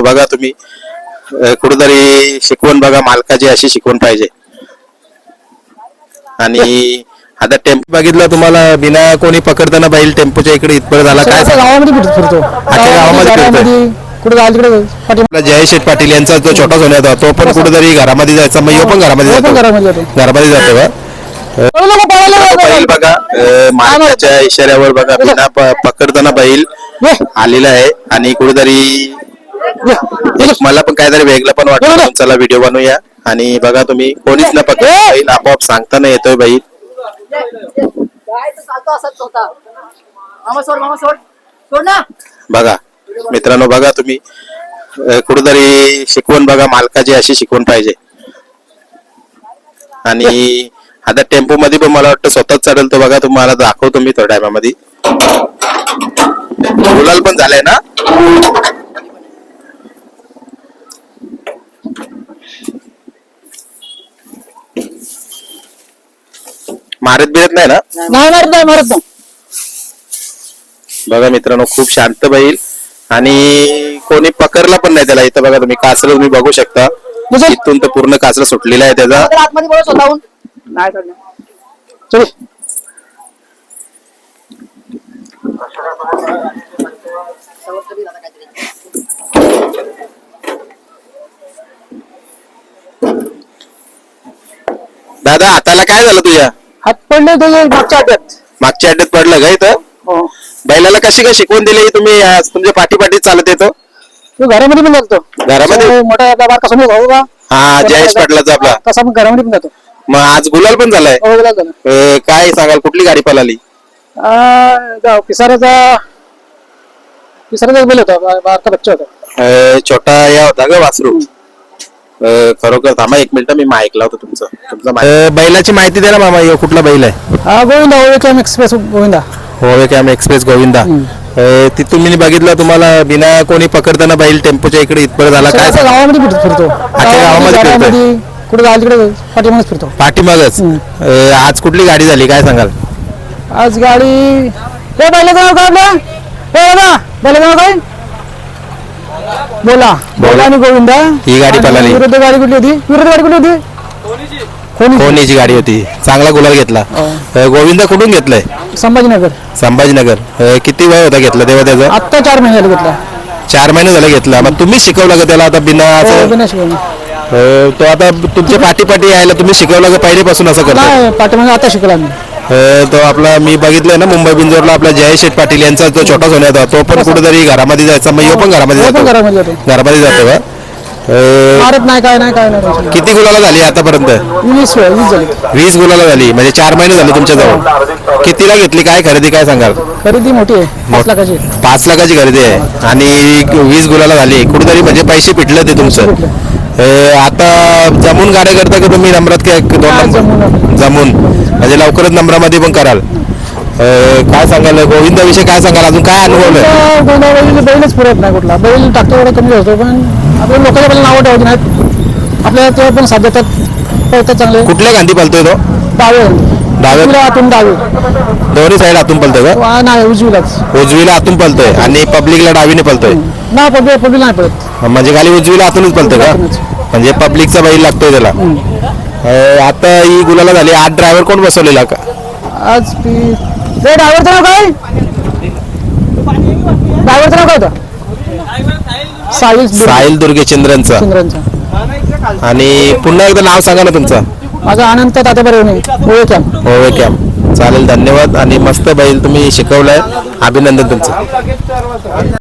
बघा तुम्ही. कुठेतरी शिकवण बघा मालकाची अशी शिकवण पाहिजे. आणि आता टेम्पो बघितलं तुम्हाला बिना कोणी पकडताना बैल टेम्पोच्या इकडे इथपर्यंत झाला काय गावामध्ये फिरतो फिरतो. गावामध्ये आपला जय शेठ पाटील यांचा जो छोटा सोन्या होता तो पण कुठेतरी घरामध्ये जायचा. मग ह्यो पण घरामध्ये हो, पण जातो. घरामध्ये जातो. घरामध्ये जातो का बैल बघा मालकाच्या इशाऱ्यावर बघा बिना पकडताना बैल आलेला आहे. आणि कुठेतरी. मला पण काहीतरी वेगळं पण वाटतं. चला व्हिडिओ बनवूया. आणि बघा तुम्ही कोणीच न पकड बैल आपोआप सांगताना येतोय बैल. जायचं चालतो असाच होता मामा सोड मामा सोड सोड ना बघा मित्रांनो बघा तुम्ही. कुठेतरी शिकवण बघा मालकाची अशी शिकवण पाहिजे. आणि आता टेम्पो मध्ये पण मला वाटतं स्वतःच चढेल तो बघा तुम्हाला दाखवतो मी थोड्या टायमामध्ये गुलाल पण झालाय ना? मारत बिरत नाही ना? नाही मारत नाही मारत नाही. बघा मित्रांनो खूप शांत बैल. आणि कोणी पकडला पण नाही त्याला. इथं बघा तुम्ही कासर तुम्ही बघू शकता. बुजल. इथून तर पूर्ण कासर सुटलेला आहे त्याचा. तर आतमध्ये बोलत स्वतःहून. नाही सोडणार चल. समोर तरी झाला काहीतरी दादा हाताला काय झालं तुझ्या? हात पडले तुझे मागच्या हातात मागच्या अड्ड्यात पडलं का इथं? हो. बैलाला कशी काय शिकवून दिली तुम्ही? आज तुमच्या पाठी पाठी चालत येतो. तू घरामध्ये पण जातो घरामध्ये? तो मोठा बारका समोर भाऊ का? हा जयेश पाटलाचा आपला. तसा मग घरामध्ये पण जातो. मग आज गुलाल पण झालाय. हो गेला झाला. अं, काय सांगाल? कुठली गाडी पळाली? आ, जाऊ पिसाऱ्याचा पिसाऱ्याचा बैल होता बा- बारका बच्चा होता. अं, छोटा या होता ग वासरू. खरोखर थांबा एक मिनिट मी ऐकला होता तुमचं. तुमचं मा- बैलाची माहिती द्या ना मामा ह्यो कुठला बैल आहे? हा गोविंदा ओळखला एक्सप्रेस गोविंदा. होय कॅम एक्सप्रेस गोविंदा. अं, तिथून मी बघितलं तुम्हाला बिना कोणी पकडताना बैल टेम्पोच्या इकडे इथपर्यंत झाला. काय असं? गावामध्ये फिरतो फिरतो. गावामध्ये फिरतोय. गावामध्ये कुठे जायला तिकडे पाठीमागच फिरतो. पाठीमागच. अं, आज कुठली गाडी झाली? काय सांगाल? आज गाडी हे बैलाचं नाव काय आपलं? हे दादा बैलाचं नाव काय? बोला. बोला. आणि गोविंदा. ही गाडी आणि पळाली. विरुद्ध गाडी कुठली होती? विरुद्ध गाडी कुठली होती? कोणी कोणीची? गाडी होती? चांगला गुलाल घेतला. अं, गोविंदा कुठून घेतलाय? संभाजीनगर. संभाजीनगर. अं, किती वय होता घेतला तेव्हा त्याचा? आत्ता चार महिने झाले घेतला. चार महिने झाले घेतला. मग तुम्हीच शिकवलं का त्याला आता बिना हो, असं. अं, तो आता तुमच्या पाठी पाठी यायला तुम्ही शिकवलं का पहिलेपासून असं करतो नाही पाठीमागे आता शिकला मी. तो आपला मी बघितलंय ना मुंबई बिंजोरला आपला जय शेठ पाटील यांचा जो छोटा सोन्या होता तो पण कुठेतरी घरामध्ये जायचा. मग ह्यो पण घरामध्ये हो, जातो. घरामध्ये जातो. घरामध्ये जातो का? अं, मारत नाही काय नाही काय नाही किती गुलाला झाली आतापर्यंत? वीस वेळ वीस झाली. वीस गुलाला झाली म्हणजे चार महिने झाले तुमच्या जवळ कितीला घेतली काय खरेदी काय सांगाल? खरेदी मोठी आहे पाच लाखाची. पाच लाखाची खरेदी आहे. आणि वीस गुलाला झाली. कुठेतरी म्हणजे पैसे पिटले ते तुमचं. आता जमून गाड्या करता का तुम्ही नंबरात काय दोन नंबर? जमून. म्हणजे लवकरच नंबरामध्ये पण कराल. काय सांगाल? गोविंदाविषयी काय सांगाल? अजून काय अनुभव आहे? गोंधळ बैलच पुरत नाही कुठला. बैल टाकतो एवढा कमी होतो पण आपल्या लोकांच्या बैल नावं ठेवायची नाहीत. आपल्याला तेव्हा पण देतात. पळतात चांगले. कुठल्या गांधी पलतोय तो? डावे उजवीला आतून डावे. दोन्ही साईड आतून पलतोय का? वा, नाही उजवीलाच उजवीला आतून पलतोय आणि पब्लिकला डावीने पलतोय. ना पब्लिक पब्लिक नाही पळत. म्हणजे खाली उजवीला आतूनच पलतोय का? आतूनच. म्हणजे पब्लिकचा बैल लागतोय त्याला. अं, आता ही गुलाला झाली. आठ ड्रायव्हर कोण बसवलेला का? आज पी रे ड्रायव्हरचं नाव काय? ड्रायव्हरचं नाव काय होतं? साहिल साहिल दुर्गे चंद्रांचं आणि पुन्हा एकदा नाव सांगा ना तुमचं. माझा अनंत तात्या बरोबर कॅम्प होय कॅम्प चालेल धन्यवाद आणि मस्त बैल तुम्ही शिकवलाय. अभिनंदन तुमचं.